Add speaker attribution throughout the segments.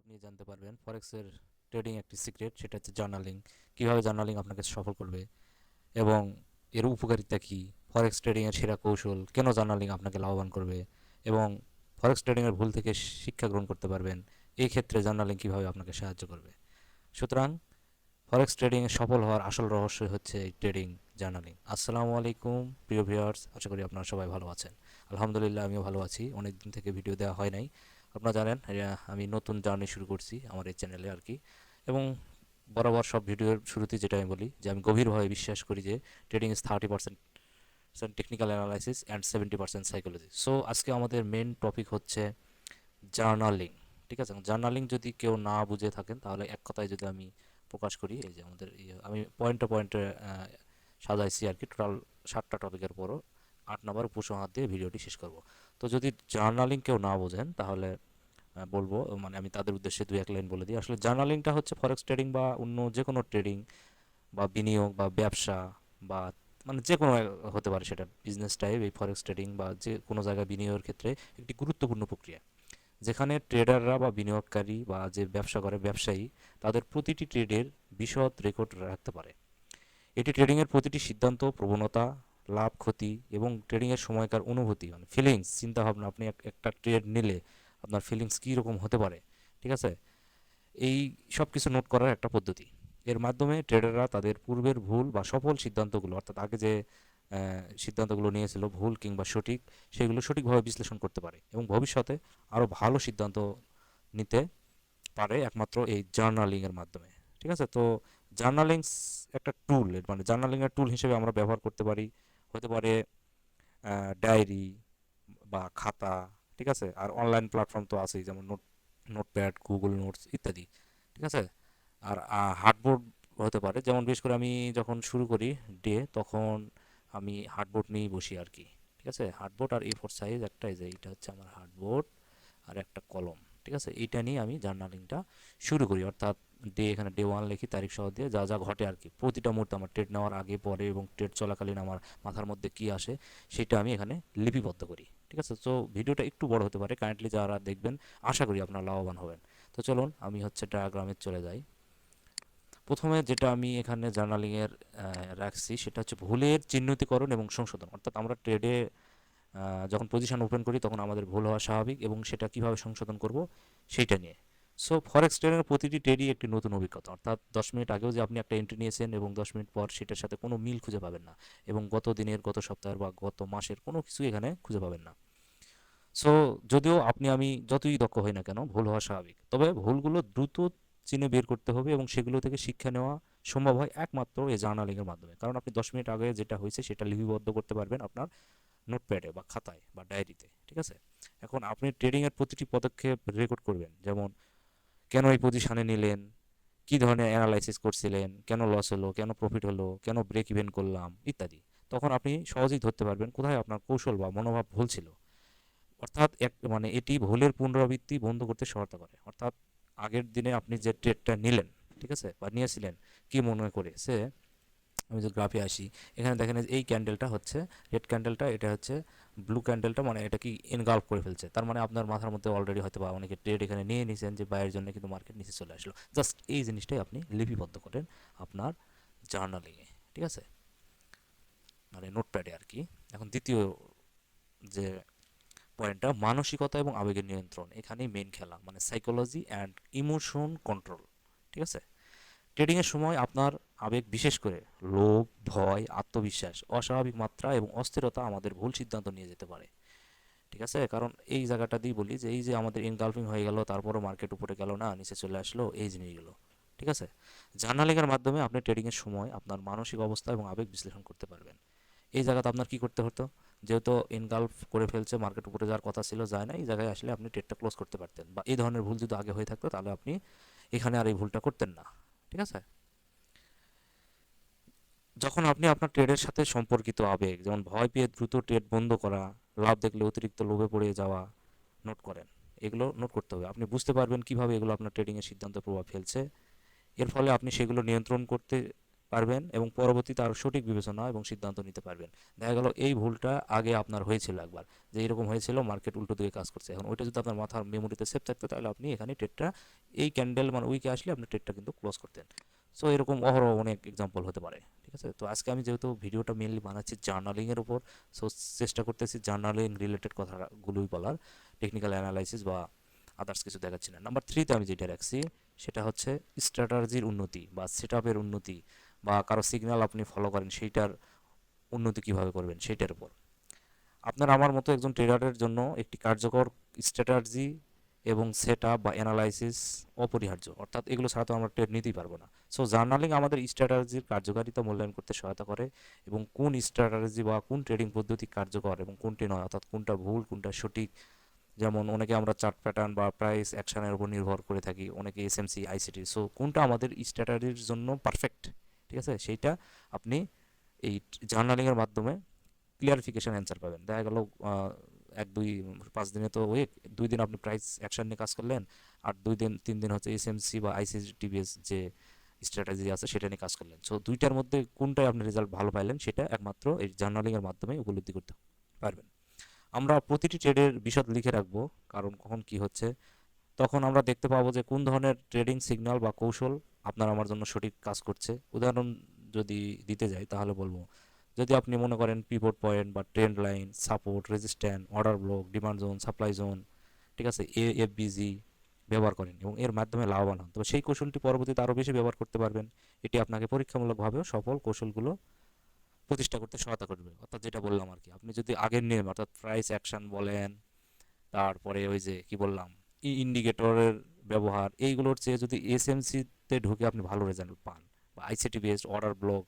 Speaker 1: আপনি জানতে পারবেন। ফরেক্সের ট্রেডিং একটি সিক্রেট সেটা হচ্ছে জার্নালিং কীভাবে জার্নালিং আপনাকে সফল করবে এবং এর উপকারিতা কী? ফরেক্স ট্রেডিংয়ের সেরা কৌশল, কেন জার্নালিং আপনাকে লাভবান করবে এবং ফরেক্স ট্রেডিংয়ের ভুল থেকে শিক্ষা গ্রহণ করতে পারবেন, এই ক্ষেত্রে জার্নালিং কীভাবে আপনাকে সাহায্য করবে? সুতরাং ফরেক্স ট্রেডিংয়ে সফল হওয়ার আসল রহস্য হচ্ছে এই ট্রেডিং জার্নালিং আসসালামু আলাইকুম, প্রিয় ভিউয়ার্স আশা করি আপনারা সবাই ভালো আছেন। আলহামদুলিল্লাহ, আমিও ভালো আছি। অনেক দিন থেকে ভিডিও দেওয়া হয় নাই। আপনারা জানেন আমি নতুন জার্নি শুরু করছি আমার এই চ্যানেলে আর কি। এবং বরাবর সব ভিডিওর শুরুতেই যেটা আমি বলি যে আমি গভীরভাবে বিশ্বাস করি যে trading is thirty percent technical analysis and seventy percent psychology so আজকে আমাদের মেন টপিক হচ্ছে জার্নালিং ঠিক আছে? জার্নালিং যদি কেউ না বুঝে থাকেন তাহলে এক কথায় যদি আমি প্রকাশ করি এই যে আমাদের ইয়ে, আমি পয়েন্টে পয়েন্টে সাজাইছি আর কি। টোটাল সাতটা টপিকের পরও আট নম্বর উপসংহার দিয়ে ভিডিওটি শেষ করব। তো যদি জার্নালিং কেউ না বোঝেন, তাহলে বলব মানে আমি তাদের উদ্দেশ্যে দুই এক লাইন বলে দিই। আসলে জার্নালিংটা হচ্ছে ফরেক্স ট্রেডিং বা অন্য যে কোনো ট্রেডিং বা বিনিয়োগ বা ব্যবসা বা মানে যে কোনো হতে পারে সেটা বিজনেস টাইপ এই ফরেক্স ট্রেডিং বা যে কোনো জায়গায় বিনিয়োগের ক্ষেত্রে একটি গুরুত্বপূর্ণ প্রক্রিয়া। যেখানে ট্রেডাররা বা বিনিয়োগকারী বা যে ব্যবসা করে ব্যবসায়ী, তাদের প্রতিটি ট্রেডের বিশদ রেকর্ড রাখতে পারে। এটি ট্রেডিংয়ের প্রতিটি সিদ্ধান্ত, প্রবণতা লাভ, ক্ষতি এবং ট্রেডিংয়ের সময়কার অনুভূতি মানে ফিলিংস চিন্তাভাবনা, আপনি একটা ট্রেড নিলে আপনার ফিলিংস কী রকম হতে পারে, ঠিক আছে? এই সব কিছু নোট করার একটা পদ্ধতি। এর মাধ্যমে ট্রেডাররা তাদের পূর্বের ভুল বা সফল সিদ্ধান্তগুলো, অর্থাৎ আগে যে সিদ্ধান্তগুলো নিয়েছিল, ভুল কিংবা সঠিক, সেগুলো সঠিকভাবে বিশ্লেষণ করতে পারে এবং ভবিষ্যতে আরও ভালো সিদ্ধান্ত নিতে পারে একমাত্র এই জার্নালিংয়ের মাধ্যমে, ঠিক আছে? তো জার্নালিংস একটা টুল মানে জার্নালিংয়ের টুল হিসেবে আমরা ব্যবহার করতে পারি। হতে পারে ডায়েরি বা খাতা, ঠিক আছে? আর অনলাইন প্ল্যাটফর্ম তো আছেই, যেমন নোট নোটপ্যাড গুগল নোটস ইত্যাদি, ঠিক আছে? আর হার্ডবোর্ড হতে পারে, যেমন বিশেষ করে আমি যখন শুরু করি ডে তখন আমি হার্ডবোর্ড নিয়েই বসি আর কি ঠিক আছে? হার্ডবোর্ড আর এ ফোর সাইজ একটাই যে এটা হচ্ছে আমার হার্ডবোর্ড আর একটা কলম, ঠিক আছে? এইটা নিয়ে আমি জার্নালিংটা শুরু করি, অর্থাৎ ডে এখানে ডে ওয়ান লিখি, তারিখ সহ দিয়ে যা যা ঘটে আর কি। প্রতিটা মুহূর্তে আমার ট্রেড নেওয়ার আগে, পরে এবং ট্রেড চলাকালীন আমার মাথার মধ্যে কি আসে, সেটা আমি এখানে লিপিবদ্ধ করি। ঠিক আছে? তো ভিডিওটা একটু বড় হতে পারে। কাইন্ডলি যারা দেখবেন, আশা করি আপনারা লাভবান হবেন। তো চলুন, আমি হচ্ছে ডায়াগ্রামে চলে যাই। প্রথমে যেটা আমি এখানে জার্নালিংয়ের রাখছি, সেটা হচ্ছে ভুলের চিহ্নিতকরণ এবং সংশোধন। অর্থাৎ আমরা ট্রেডে যখন পজিশন ওপেন করি, তখন আমাদের ভুল হওয়া স্বাভাবিক এবং সেটা কীভাবে সংশোধন করব, সেইটা নিয়ে। সো ফরেক্স ট্রেডের প্রতিটি ট্রেডই একটি নতুন অভিজ্ঞতা। অর্থাৎ দশ মিনিট আগেও যে আপনি একটা এন্ট্রি নিয়েছেন এবং দশ মিনিট পর সেটার সাথে কোনো মিল খুঁজে পাবেন না এবং গত দিনের, গত সপ্তাহের বা গত মাসের কোনো কিছু এখানে খুঁজে পাবেন না। সো যদিও আপনি, আমি যতই দক্ষ হই না কেন, ভুল হওয়া স্বাভাবিক। তবে ভুলগুলো দ্রুত চিনে বের করতে হবে এবং সেগুলো থেকে শিক্ষা নেওয়া সম্ভব হয় একমাত্র এই জার্নালিংয়ের মাধ্যমে। কারণ আপনি দশ মিনিট আগে যেটা হয়েছে সেটা লিপিবদ্ধ করতে পারবেন আপনার নোটপ্যাডে বা খাতায় বা ডায়েরিতে, ঠিক আছে? এখন আপনি ট্রেডিংয়ের প্রতিটি পদক্ষেপ রেকর্ড করবেন। যেমন কেন এই পজিশনে নিলেন? কী ধরনের অ্যানালাইসিস করছিলেন? কেন লস হলো? কেন প্রফিট হলো? কেন ব্রেক ইভেন করলাম? ইত্যাদি। তখন আপনি সহজেই ধরতে পারবেন কোথায় আপনার কৌশল বা মনোভাব ভুল ছিল। অর্থাৎ এক মানে এটি ভুলের পুনরাবৃত্তি বন্ধ করতে সহায়তা করে। অর্থাৎ আগের দিনে আপনি যে ট্রেডটা নিলেন, ঠিক আছে? বা নিয়েছিলেন, কি মনে করে? সে, আমি যে গ্রাফে আসি, এখানে দেখেন এই ক্যান্ডেলটা হচ্ছে রেড ক্যান্ডেলটা এটা হচ্ছে ব্লু ক্যান্ডেলটা মানে এটা কি এনগাল্ফ করে ফেলছে। তার মানে আপনার মাথার মধ্যে অলরেডি হয়তো বা অনেকে ট্রেড এখানে নিয়ে নিয়েছেন যে বাইরের জন্য কিন্তু মার্কেট নিচে চলে আসলো। জাস্ট এই জিনিসটাই আপনি লিপিবদ্ধ করেন আপনার জার্নালিংয়ে ঠিক আছে? মানে নোটপ্যাডে আর কি। এখন দ্বিতীয় যে পয়েন্টটা মানসিকতা এবং আবেগের নিয়ন্ত্রণ, এখানেই মেন খেলা মানে সাইকোলজি অ্যান্ড ইমোশন কন্ট্রোল ঠিক আছে? ট্রেডিংয়ের সময় আপনার আবেগ বিশেষ করে লোভ, ভয়, আত্মবিশ্বাস, অস্বাভাবিক মাত্রা এবং অস্থিরতা আমাদের ভুল সিদ্ধান্ত নিয়ে যেতে পারে। ঠিক আছে? কারণ এই জায়গাটা দিয়ে বলি যে, এই যে আমাদের ইনগালফিং হয়ে গেল, তারপরও মার্কেট উপরে গেল না, নিচে চলে আসলো, এই জিনিসগুলো ঠিক আছে? জার্নালিংয়ের মাধ্যমে আপনি ট্রেডিংয়ের সময় আপনার মানসিক অবস্থা এবং আবেগ বিশ্লেষণ করতে পারবেন। এই জায়গাতে আপনার কি করতে হতো? যেহেতু ইনগালফ করে ফেলছে মার্কেট উপরে যাওয়ার কথা ছিল, যায় না, এই জায়গায় আসলে আপনি ট্রেডটা ক্লোজ করতে পারতেন। বা এই ধরনের ভুল যদি আগে হয়ে থাকতো, তাহলে আপনি এখানে আর এই ভুলটা করতেন না। ঠিক আছে? যখন আপনি আপনার ট্রেডের সাথে সম্পর্কিত আবেগ, যেমন ভয় পেয়ে দ্রুত ট্রেড বন্ধ করা, লাভ দেখলে অতিরিক্ত লোভে পড়ে যাওয়া নোট করেন। এগুলো নোট করতে হবে। আপনি বুঝতে পারবেন কীভাবে এগুলো আপনার ট্রেডিংয়ের সিদ্ধান্তে প্রভাব ফেলছে। এর ফলে আপনি সেগুলো নিয়ন্ত্রণ করতে পারবেন এবং পরবর্তীতে আরও সঠিক বিবেচনা এবং সিদ্ধান্ত নিতে পারবেন। দেখা গেল এই ভুলটা আগে আপনার হয়েছিল একবার। যে এরকম হয়েছিল মার্কেট উল্টো দিকে কাজ করছে। এখন ওইটা যদি আপনার মাথার মেমোরিতে সেভ থাকতো, তাহলে আপনি এখানে ট্রেডটা এই ক্যান্ডেল মানে উইকে আসলে আপনি ট্রেডটা কিন্তু ক্লোজ করতেন। সো এরকম অহরহ অনেক এক্সাম্পল হতে পারে, ঠিক আছে? তো আজকে আমি যেহেতু ভিডিওটা মেনলি বানাচ্ছি জার্নালিংয়ের উপর সো চেষ্টা করতেছি জার্নালিং রিলেটেড কথাগুলোই বলার টেকনিক্যাল অ্যানালাইসিস বা আদার্স কিছু দেখাচ্ছি না। নাম্বার থ্রিতে আমি যেটা রাখছি, সেটা হচ্ছে স্ট্র্যাটাজির উন্নতি বা সেট উন্নতি বা কারও সিগন্যাল আপনি ফলো করেন, সেইটার উন্নতি কীভাবে করবেন, সেইটার উপর। আপনার আমার মতো একজন ট্রেডারের জন্য একটি কার্যকর স্ট্র্যাটাজি এবং সেট বা অ্যানালাইসিস অপরিহার্য। অর্থাৎ এগুলো ছাড়া তো আমরা ট্রেড নিতেই পারব না। সো জার্নালিং আমাদের স্ট্র্যাটাজির কার্যকারিতা মূল্যায়ন করতে সহায়তা করে এবং কোন স্ট্র্যাটাজি বা কোন ট্রেডিং পদ্ধতি কার্যকর এবং কোনটি নয়, অর্থাৎ কোনটা ভুল, কোনটা সঠিক। যেমন অনেকে আমরা চার্ট প্যাটার্ন বা প্রাইস অ্যাকশনের উপর নির্ভর করে থাকি, অনেকে এস এসএমসি আইসিটি সো কোনটা আমাদের স্ট্র্যাটাজির জন্য পারফেক্ট ঠিক আছে? সেইটা আপনি এই জার্নালিংয়ের মাধ্যমে ক্লিয়ারিফিকেশান অ্যান্সার পাবেন। দেখা গেল এক, দুই, পাঁচ দিনে তো উইক দুই দিন আপনি প্রাইস অ্যাকশন নিয়ে কাজ করলেন, আর দুই দিন, তিন দিন হচ্ছে এসএমসি বা আইসিটিবিএস যে স্ট্র্যাটেজি আছে সেটা নিয়ে কাজ করলেন। সো দুইটার মধ্যে কোনটায় আপনি রেজাল্ট ভালো পাইলেন সেটা একমাত্র এই জার্নালিংয়ের মাধ্যমে উপলব্ধি করতে পারবেন। আমরা প্রতিটি ট্রেডের বিশদ লিখে রাখব, কারণ কখন কি হচ্ছে। তখন আমরা দেখতে পাবো যে কোন ধরনের ট্রেডিং সিগন্যাল বা কৌশল আপনার আমার জন্য সঠিক কাজ করছে। উদাহরণ যদি দিতে যাই, তাহলে বলব যদি আপনি মনে করেন পিভট পয়েন্ট বা trend line support resistant order block demand zone supply zone ঠিক আছে এ এফ বিজি ব্যবহার করেন এবং এর মাধ্যমে লাভবান হন। তবে সেই কৌশলটি পরবর্তীতে আরও বেশি ব্যবহার করতে পারবেন। এটি আপনাকে পরীক্ষামূলকভাবেও সফল কৌশলগুলো প্রতিষ্ঠা করতে সহায়তা করবে। অর্থাৎ যেটা বললাম আর কি, আপনি যদি আগের নিয়ম, অর্থাৎ প্রাইস অ্যাকশন বলেন, তারপরে ওই যে কি বললাম, ই ইন্ডিকেটরের ব্যবহার, এইগুলোর চেয়ে যদি এস এসএমসিতে ঢুকে আপনি ভালো রেজাল্ট পান। ICT based order block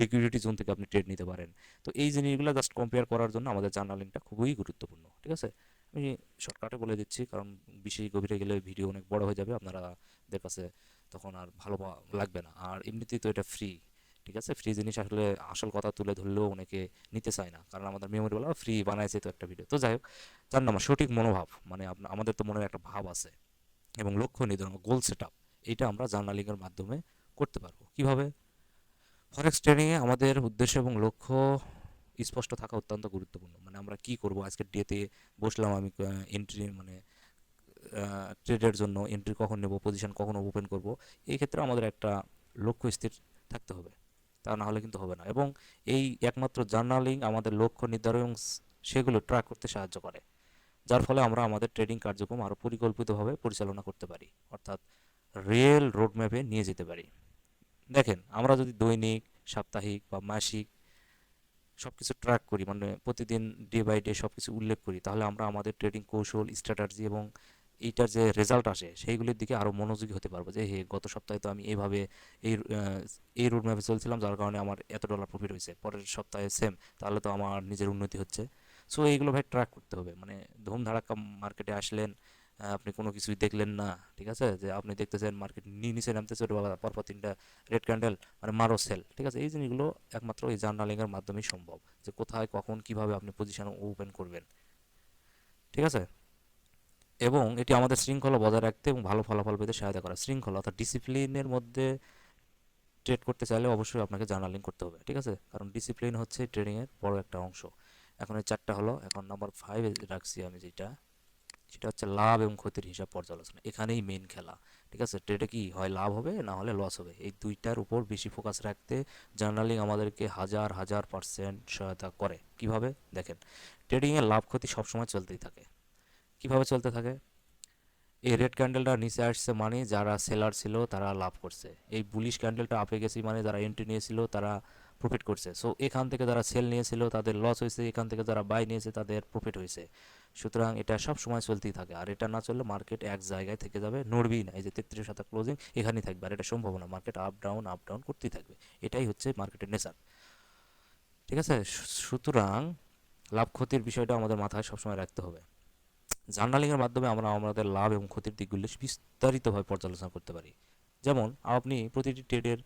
Speaker 1: liquidity zone থেকে আপনি ট্রেড নিতে পারেন। তো এই জিনিসগুলো জাস্ট কম্পেয়ার করার জন্য আমাদের জার্নালিংটা খুবই গুরুত্বপূর্ণ, ঠিক আছে? আমি শর্টকাটে বলে দিচ্ছি, কারণ বিশেষ গভীরে গেলে ভিডিও অনেক বড় হয়ে যাবে আপনারাদের কাছে তখন আর ভালো লাগবে না। আর এমনিতেই তো এটা ফ্রি ঠিক আছে? ফ্রি জিনিস আসলে আসল কথা তুলে ধরলেও অনেকে নিতে চায় না, কারণ আমাদের মেমোরি বলা ফ্রি বানাইছে তো একটা ভিডিও তো যাই হোক, যার নাম সঠিক মনোভাব মানে আমাদের তো মনের একটা ভাব আছে, এবং লক্ষ্য নির্ধারণ গোল সেট আপ এইটা আমরা জার্নালিংয়ের মাধ্যমে করতে পারব। কীভাবে? ফরেক্স ট্রেডিংয়ে আমাদের উদ্দেশ্য এবং লক্ষ্য স্পষ্ট থাকা অত্যন্ত গুরুত্বপূর্ণ। মানে আমরা কি করব? আজকের ডেতে বসলাম আমি এন্ট্রি মানে ট্রেডের জন্য এন্ট্রি কখন নেব পজিশন কখন ওপেন করব? এই ক্ষেত্রে আমাদের একটা লক্ষ্য স্থির থাকতে হবে। তা না হলে কিন্তু হবে না। এবং এই একমাত্র জার্নালিং আমাদের লক্ষ্য নির্ধারণ এবং সেগুলো ট্র্যাক করতে সাহায্য করে। যার ফলে আমরা আমাদের ট্রেডিং কার্যক্রম আরও পরিকল্পিতভাবে পরিচালনা করতে পারি। অর্থাৎ রিয়েল রোডম্যাপে নিয়ে যেতে পারি। দেখেন, আমরা যদি দৈনিক, সাপ্তাহিক বা মাসিক সব কিছু ট্র্যাক করি মানে প্রতিদিন ডে বাই ডে সব কিছু উল্লেখ করি, তাহলে আমরা আমাদের ট্রেডিং কৌশল স্ট্র্যাটাজি এবং এইটার যে রেজাল্ট আসে, সেইগুলির দিকে আরও মনোযোগী হতে পারব যে, হে, গত সপ্তাহে তো আমি এইভাবে এই এই রুট ম্যাপে চলছিলাম, যার কারণে আমার এত ডলার প্রফিট হয়েছে। পরের সপ্তাহে সেম তাহলে তো আমার নিজের উন্নতি হচ্ছে। সো এইগুলো ভাই ট্র্যাক করতে হবে। মানে ধুম ধারাক্কা মার্কেটে আসলেন আপনি কোনো কিছুই দেখলেন না, ঠিক আছে? যে আপনি দেখতেছেন মার্কেট নিচে নামতেছে পরপর তিনটা রেড ক্যান্ডেল মানে মারো সেল ঠিক আছে? এই জিনিসগুলো একমাত্র এই জার্নালিংয়ের মাধ্যমেই সম্ভব, যে কোথায়, কখন, কীভাবে আপনি পজিশন ওপেন করবেন, ঠিক আছে? এবং এটি আমাদের শৃঙ্খলা বজায় রাখতে এবং ভালো ফলাফল পেতে সহায়তা করে। শৃঙ্খলা অর্থাৎ ডিসিপ্লিনের মধ্যে ট্রেড করতে চাইলে অবশ্যই আপনাকে জার্নালিং করতে হবে, ঠিক আছে? কারণ ডিসিপ্লিন হচ্ছে ট্রেডিংয়ের বড় একটা অংশ। এখন এই চারটা হলো, এখন নাম্বার ফাইভে রাখছি আমি যেটা। সেটা হচ্ছে লাভ এবং ক্ষতির হিসাব পর্যালোচনা। এখানেই মেন খেলা, ঠিক আছে? ট্রেডে কি হয়, লাভ হবে না হলে লস হবে? এই দুইটার উপর বেশি ফোকাস রাখতে জার্নালিং আমাদেরকে হাজার হাজার পার্সেন্ট সহায়তা করে। কীভাবে? দেখেন ট্রেডিংয়ে লাভ, ক্ষতি সবসময় চলতেই থাকে। কীভাবে চলতে থাকে? এই রেড ক্যান্ডেলটা নিচে আসছে মানে যারা সেলার ছিল তারা লাভ করছে। এই বুলিশ ক্যান্ডেলটা আপে গেছে মানে যারা এন্ট্রি নিয়েছিল তারা প্রফিট করছে। সো এখান থেকে যারা সেল নিয়েছিল, তাদের লস হয়েছে। এখান থেকে যারা বাই নিয়েছে, তাদের প্রফিট হয়েছে। সুতরাং এটা সব সময় চলতেই থাকে। আর এটা না চললে মার্কেট এক জায়গায় থেকে যাবে। নড়বেই না। এই যে তেত্রিশ শতক ক্লোজিং এখানেই থাকবে। আর এটা সম্ভব না। Market up down up down করতেই থাকবে। এটাই হচ্ছে মার্কেটের নেচার ঠিক আছে? সুতরাং লাভ ক্ষতির বিষয়টা আমাদের মাথায় সবসময় রাখতে হবে। জার্নালিংয়ের মাধ্যমে আমরা আমাদের লাভ এবং ক্ষতির দিকগুলো বিস্তারিতভাবে পর্যালোচনা করতে পারি। যেমন, আপনি প্রতিটি ট্রেডের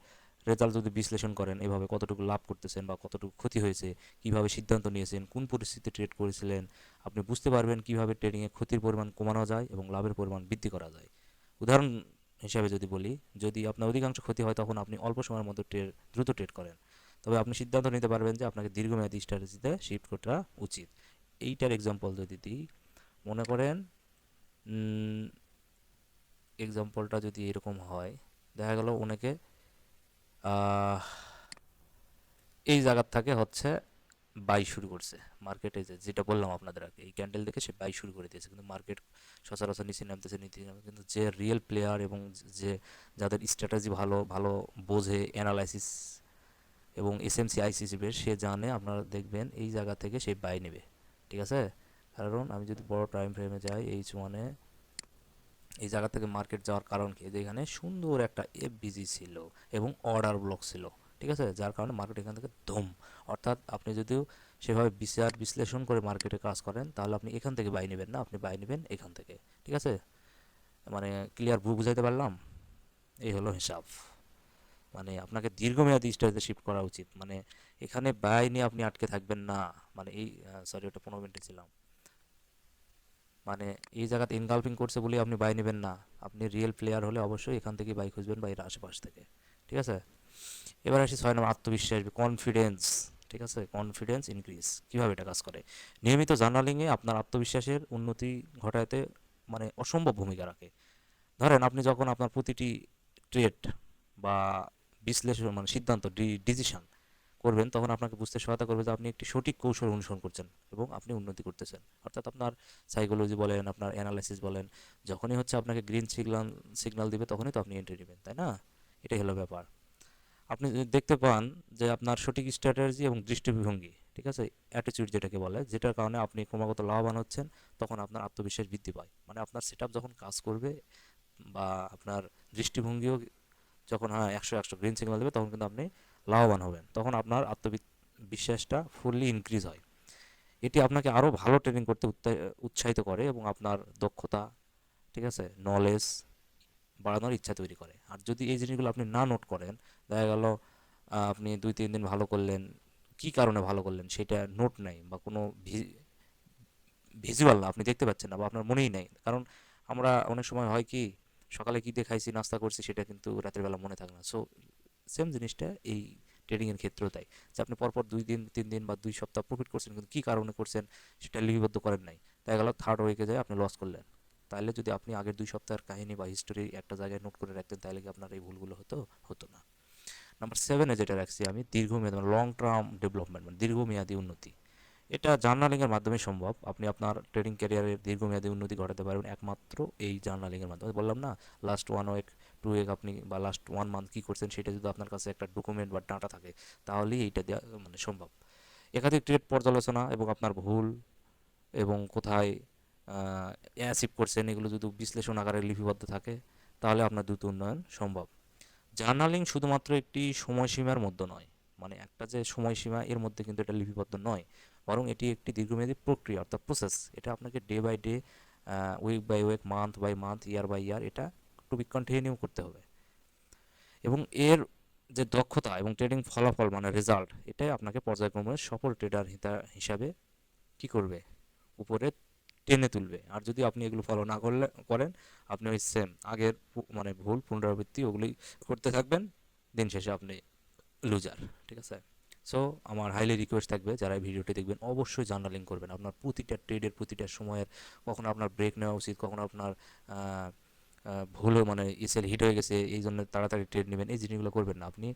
Speaker 1: রেজাল্ট যদি বিশ্লেষণ করেন, এভাবে কতটুকু লাভ করতেছেন বা কতটুকু ক্ষতি হয়েছে, কীভাবে সিদ্ধান্ত নিয়েছেন, কোন পরিস্থিতিতে ট্রেড করেছিলেন, আপনি বুঝতে পারবেন কীভাবে ট্রেডিংয়ে ক্ষতির পরিমাণ কমানো যায় এবং লাভের পরিমাণ বৃদ্ধি করা যায়। উদাহরণ হিসাবে যদি বলি, যদি আপনার অধিকাংশ ক্ষতি হয়, তখন আপনি অল্প সময়ের মধ্যে ট্রেড দ্রুত ট্রেড করেন। তবে আপনি সিদ্ধান্ত নিতে পারবেন যে আপনাকে দীর্ঘমেয়াদী স্ট্র্যাটেজিতে শিফট করা উচিত। এইটার এক্সাম্পল যদি দিই, মনে করেন এক্সাম্পলটা যদি এরকম হয়, দেখা গেল অনেকে এই জায়গার থেকে হচ্ছে বাই শুরু করছে মার্কেটে যে যেটা বললাম আপনাদের আগে, এই ক্যান্ডেল দেখে সে বাই শুরু করে দিয়েছে। কিন্তু মার্কেট সচরাচর নিচে নামতেছে নিচে নামতেছে। কিন্তু যে রিয়েল প্লেয়ার এবং যে যাদের স্ট্র্যাটেজি ভালো ভালো বোঝে অ্যানালাইসিস এবং এসএমসি আইসিসি বেশ সে জানে, আপনারা দেখবেন এই জায়গা থেকে সে বাই নেবে। ঠিক আছে? কারণ আমি যদি বড় টাইম ফ্রেমে যাই এইচ ওয়ানে এই জায়গা থেকে মার্কেট যাওয়ার কারণ কি? যে এখানে সুন্দর একটা এফবিজি ছিল এবং অর্ডার ব্লক ছিল, ঠিক আছে? যার কারণে মার্কেট এখান থেকে ধুম। অর্থাৎ আপনি যদিও সেভাবে বিচার বিশ্লেষণ করে মার্কেটে কাজ করেন, তাহলে আপনি এখান থেকে বাই নেবেন না, আপনি বাই নেবেন এখান থেকে, ঠিক আছে? মানে ক্লিয়ার বুঝাইতে পারলাম? এই হলো হিসাব। মানে আপনাকে দীর্ঘমেয়াদী স্টাডিতে শিফট করা উচিত। মানে এখানে বাই নিয়ে আপনি আটকে থাকবেন না। মানে এই সরি ওটা পনেরো মিনিটে ছিলাম। মানে এই জায়গাতে ইনগালফিং করছে বলে আপনি বাই নেবেন না। আপনি রিয়েল প্লেয়ার হলে অবশ্যই এখান থেকে বাই খুঁজবেন বা এর আশেপাশ থেকে। ঠিক আছে? এবার আসি ছয় নম্বর, আত্মবিশ্বাস কনফিডেন্স ঠিক আছে? কনফিডেন্স ইনক্রিজ কীভাবে এটা কাজ করে? নিয়মিত জার্নালিংয়ে আপনার আত্মবিশ্বাসের উন্নতি ঘটাতে মানে অসম্ভব ভূমিকা রাখে। ধরেন আপনি যখন আপনার প্রতিটি ট্রেড বা বিশ্লেষণ মানে সিদ্ধান্ত ডিসিশন করবেন, তখন আপনাকে বুঝতে সহায়তা করবে যে আপনি একটি সঠিক কৌশল অনুসরণ করছেন এবং আপনি উন্নতি করতেছেন। অর্থাৎ আপনার সাইকোলজি বলেন, আপনার অ্যানালাইসিস বলেন, যখনই হচ্ছে আপনাকে গ্রিন সিগনাল সিগনাল দিবে তখনই তো আপনি এন্ট্রি নেবেন, তাই না? এটাই হলো ব্যাপার। আপনি দেখতে পান যে আপনার সঠিক স্ট্র্যাটেজি এবং দৃষ্টিভঙ্গি, ঠিক আছে? অ্যাটিটিউড যেটাকে বলে, যেটার কারণে আপনি ক্রমাগত লাভবান হচ্ছেন, তখন আপনার আত্মবিশ্বাস বৃদ্ধি পায়। মানে আপনার সেট যখন কাজ করবে বা আপনার দৃষ্টিভঙ্গিও যখন হ্যাঁ একশো একশো গ্রিন সিগন্যাল দেবে, তখন কিন্তু আপনি লাভবান হবেন, তখন আপনার আত্মবিশ্বাসটা ফুললি ইনক্রিজ হয়। এটি আপনাকে আরও ভালো ট্রেনিং করতে উৎসাহিত করে এবং আপনার দক্ষতা, ঠিক আছে নলেজ বাড়ানোর ইচ্ছা তৈরি করে। আর যদি এই জিনিসগুলো আপনি না নোট করেন, দেখা গেল আপনি দুই, তিন দিন ভালো করলেন, কি কারণে ভালো করলেন সেটা নোট নাই বা কোনো ভিজুয়াল না, আপনি দেখতে পাচ্ছেন না বা আপনার মনেই নেই। কারণ আমরা অনেক সময় হয় কি, সকালে কী দিয়ে খাইছি, নাস্তা করছি সেটা কিন্তু রাতের বেলা মনে থাকে না। সো সেম জিনিসটা এই ট্রেডিংয়ের ক্ষেত্রেও তাই। যে আপনি পরপর দুই দিন, তিন দিন বা দুই সপ্তাহ প্রফিট করছেন, কিন্তু কী কারণে করছেন সেটা লিপিবদ্ধ করেন নাই। তাই গেল থার্ড উইকে যায় আপনি লস করলেন। তাহলে যদি আপনি আগের দুই সপ্তাহের কাহিনী বা হিস্টোরি একটা জায়গায় নোট করে রাখতেন, তাহলে কি আপনার এই ভুলগুলো হতো? হতো না। নাম্বার সেভেনে যেটা রাখছি আমি, দীর্ঘমেয়াদী মানে লং টার্ম ডেভেলপমেন্ট মানে দীর্ঘমেয়াদী উন্নতি। এটা জার্নালিংয়ের মাধ্যমে সম্ভব। আপনি আপনার ট্রেডিং ক্যারিয়ারের দীর্ঘমেয়াদী উন্নতি ঘটাতে পারবেন একমাত্র এই জার্নালিংয়ের মাধ্যমে। বললাম না last one week two week আপনি বা লাস্ট ওয়ান মান্থ কী করছেন সেটা যদি আপনার কাছে একটা ডকুমেন্ট বা ডাটা থাকে, তাহলেই এইটা দেওয়া মানে সম্ভব। একাধিক ট্রেড পর্যালোচনা এবং আপনার ভুল এবং কোথায় অ্যাসিভ করছেন এগুলো যদি বিশ্লেষণ আকারে লিপিবদ্ধ থাকে, তাহলে আপনার দ্রুত উন্নয়ন সম্ভব। জার্নালিং শুধুমাত্র একটি সময়সীমার মধ্যে নয় মানে একটা যে সময়সীমা এর মধ্যে কিন্তু এটা লিপিবদ্ধ নয় বরং এটি একটি দীর্ঘমেয়াদী প্রক্রিয়া অর্থাৎ প্রসেস এটা আপনাকে day by day week by week month by month year by year এটা টু বি কন্টিনিউ করতে হবে। এবং এর যে দক্ষতা এবং ট্রেডিং ফলাফল মানে রেজাল্ট এটাই আপনাকে পর্যায়ক্রমে সফল ট্রেডার হিসাবে কি করবে? উপরে টেনে তুলবে। আর যদি আপনি এগুলো ফলো না করলে, করেন, আপনি ওই সেম আগের মানে ভুল, পুনরাবৃত্তি ওগুলি করতে থাকবেন, দিন শেষে আপনি লুজার ঠিক আছে? সো আমার হাইলি রিকোয়েস্ট থাকবে যারা ভিডিওটি দেখবেন, অবশ্যই জার্নালিং করবেন। আপনার প্রতিটা ট্রেডের প্রতিটা সময়ের, কখন আপনার ব্রেক নেওয়া উচিত, কখন আপনার ভুল মানে ইসেল হিট হয়ে গেছে, এই জন্য তাড়াতাড়ি ট্রেড নেবেন। এই জিনিসগুলো করবেন না। আপনি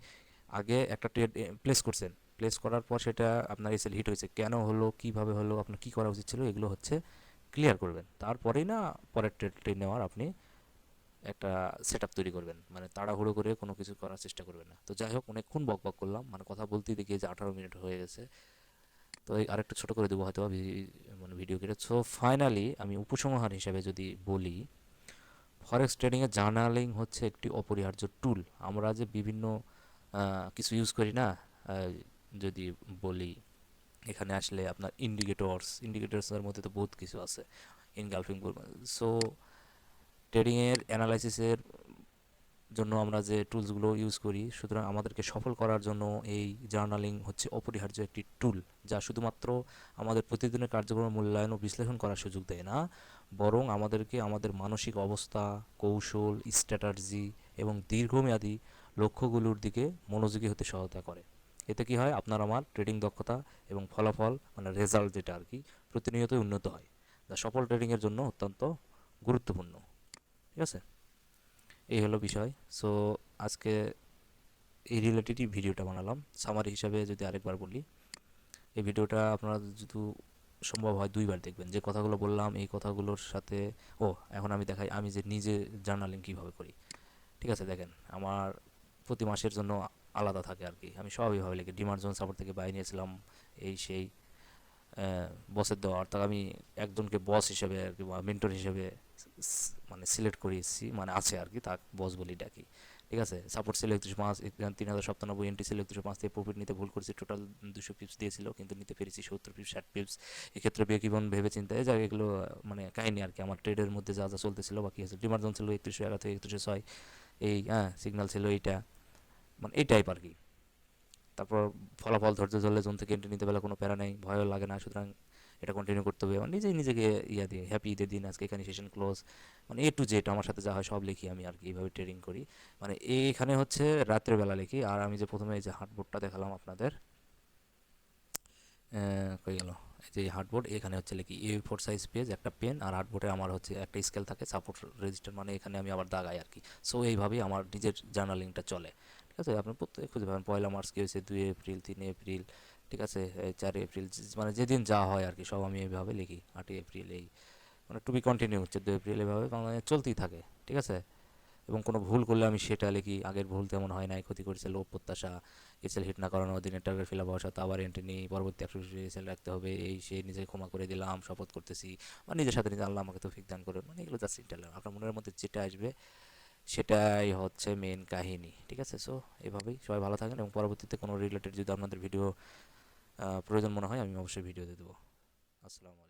Speaker 1: আগে একটা ট্রেড প্লেস করছেন। প্লেস করার পর সেটা আপনার এসএল হিট হয়েছে। কেন হলো, কীভাবে হলো, আপনার কি করা উচিত ছিল, এগুলো হচ্ছে ক্লিয়ার করবেন। তারপরেই না, পরের ট্রেড ট্রেড নেওয়ার আপনি একটা সেট তৈরি করবেন। মানে তাড়াহুড়ো করে কোনো কিছু করার চেষ্টা করবেন না। তো যাই হোক, অনেকক্ষণ বক বক করলাম। মানে কথা বলতেই দেখি যে আঠারো মিনিট হয়ে গেছে। তো এই আরেকটু ছোটো করে দেবো হয়তো মানে ভিডিও কেটে সো ফাইনালি আমি উপসংহার হিসাবে যদি বলি ফরেক্স ট্রেডিংয়ে জার্নালিং হচ্ছে একটি অপরিহার্য টুল আমরা যে বিভিন্ন কিছু ইউজ করি না যদি বলি, এখানে আসলে আপনার ইন্ডিকেটরস ইন্ডিকেটরসের মধ্যে তো বহুত কিছু আছে। ইনগালফিং সো ট্রেডিংয়ের অ্যানালাইসিসের জন্য আমরা যে টুলসগুলো ইউজ করি, সুতরাং আমাদেরকে সফল করার জন্য এই জার্নালিং হচ্ছে অপরিহার্য একটি টুল, যা শুধুমাত্র আমাদের প্রতিদিনের কার্যক্রম মূল্যায়ন ও বিশ্লেষণ করার সুযোগ দেয় না, বরং আমাদেরকে আমাদের মানসিক অবস্থা, কৌশল, স্ট্র্যাটার্জি এবং দীর্ঘমেয়াদী লক্ষ্যগুলোর দিকে মনোযোগী হতে সহায়তা করে। এতে কি হয়? আপনার আমার ট্রেডিং দক্ষতা এবং ফলাফল মানে রেজাল্ট যেটা আর কি, প্রতিনিয়তই উন্নত হয়। যা সফল ট্রেডিংয়ের জন্য অত্যন্ত গুরুত্বপূর্ণ। ঠিক আছে? এই হলো বিষয়। সো আজকে এই রিলেটেডই ভিডিওটা বানালাম। সামারি হিসাবে যদি আরেকবার বলি, এই ভিডিওটা আপনারা যদি সম্ভব হয় দুইবার দেখবেন। যে কথাগুলো বললাম, এই কথাগুলোর সাথে, ও, এখন আমি দেখাই, আমি যে নিজে জার্নালিং কীভাবে করি। ঠিক আছে, দেখেন, আমার প্রতি মাসের জন্য আলাদা থাকে আর কি। আমি সবইভাবে লিখি। ডিমান্ড জোন সাপোর্ট থেকে বাই নিয়েছিলাম, এই সেই বসের দেওয়া। অর্থাৎ আমি একজনকে বস হিসেবে আর কি, বা মেন্টর হিসেবে মানে সিলেক্ট করেছি মানে আছে আর কি তাকে বস বলি ডাকি। ঠিক আছে? সাপোর্ট ছিল একত্রিশ পাঁচ তিন হাজার সপ্তানব্বই এন্ট্রি ছিল একত্রিশ পাঁচ থেকে প্রফিট নিতে ভুল করেছি টোটাল দুশো পিপস দিয়েছিল, কিন্তু নিতে পেরেছি সত্তর পিপস ষাট পিপস এক্ষেত্রে বেকিবন ভেবে চিন্তায় যা এগুলো মানে কাহিনী আর কি আমার ট্রেডের মধ্যে যা যা চলতেছিল, বাকি আছে ডিমার্জন ছিল একত্রিশশো এগারো থেকে একত্রিশশো ছয়, এই হ্যাঁ সিগন্যাল ছিল এইটা মানে এই টাইপ আর কি তারপর ফলাফল ধৈর্য ধরলে, জোন থেকে এন্ট্রি নিতে পেলে কোনো প্যারা নেই, ভয়ও লাগে না, সুতরাং এটা কন্টিনিউ করতে হবে। মানে নিজেই নিজেকে ইয়া দিয়ে হ্যাপি ঈদের দিন, আজকে এখানে সেশন ক্লোজ মানে এ টু জেড আমার সাথে যা হয় সব লিখি আমি আর কি, এইভাবে ট্রেডিং করি। মানে এখানে হচ্ছে রাত্রেবেলা লিখি, আর আমি যে প্রথমে এই যে হার্ডবোর্ডটা দেখালাম আপনাদের কই গেল? এই যে হার্ডবোর্ড এখানে হচ্ছে লিখি এ ফোর সাইজ পেজ একটা পেন আর হার্ডবোর্ডে আমার হচ্ছে একটা স্কেল থাকে সাপোর্ট রেজিস্টার মানে এখানে আমি আবার দাগাই আর কি। সো এইভাবেই আমার নিজের জার্নালিংটা চলে। ঠিক আছে? আপনি প্রত্যেক, খুঁজে পাবেন, পয়লা মার্চ কী হয়েছে, দুই এপ্রিল, তিন এপ্রিল ঠিক আছে এই চার এপ্রিল মানে যেদিন যা হয় আর কি, সব আমি এইভাবে লিখি, আটই এপ্রিল এই মানে টু বি কন্টিনিউ হচ্ছে দু এপ্রিল এভাবে মানে চলতেই থাকে, ঠিক আছে? এবং কোনো ভুল করলে আমি সেটা লিখি, আগের ভুল তেমন হয় নাই, ক্ষতি করেছে লোভ, প্রত্যাশা, এসএল হিট না করানো, দিনের টার্গেট ফিল আপ হওয়ার আবার এন্ট্রি নিই, পরবর্তী একশো এসএল রাখতে হবে, এই সে নিজে ক্ষমা করে দিলাম, শপথ করতেছি, বা নিজের সাথে নিজে আল্লাহ আমাকে তো দান করে মানে এগুলো জাস্ট ইন্টারলাম আপনার মনের মধ্যে যেটা আসবে, সেটাই হচ্ছে মেন কাহিনী, ঠিক আছে? সো এভাবেই সবাই ভালো থাকেন এবং পরবর্তীতে কোনো রিলেটেড যদি আপনাদের ভিডিও প্রয়োজন মনে হয় আমি অবশ্যই ভিডিও দেবো। আসসালামু